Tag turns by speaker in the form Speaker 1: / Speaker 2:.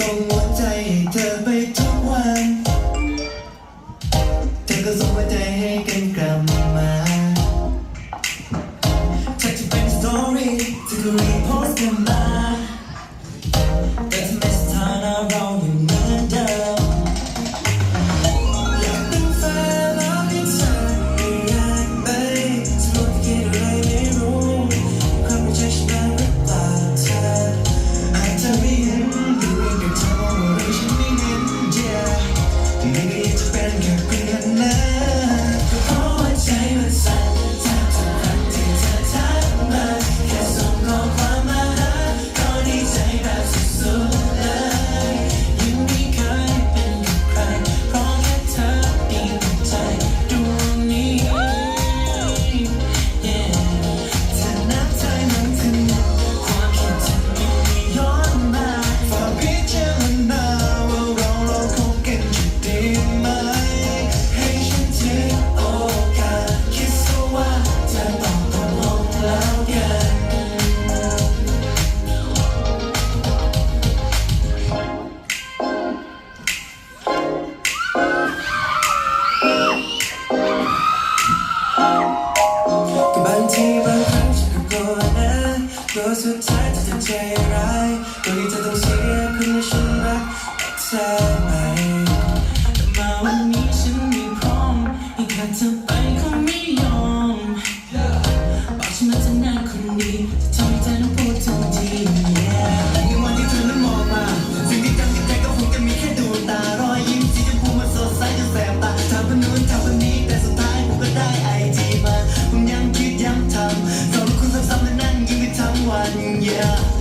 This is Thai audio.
Speaker 1: So what ไม่ได้จะเป็นแค่เพียงนั้น คนะกลัสุดท้ายจะทำใจร้ายตัวที่เธอต้องเสียคนที่ฉันรักเธอ Yeah.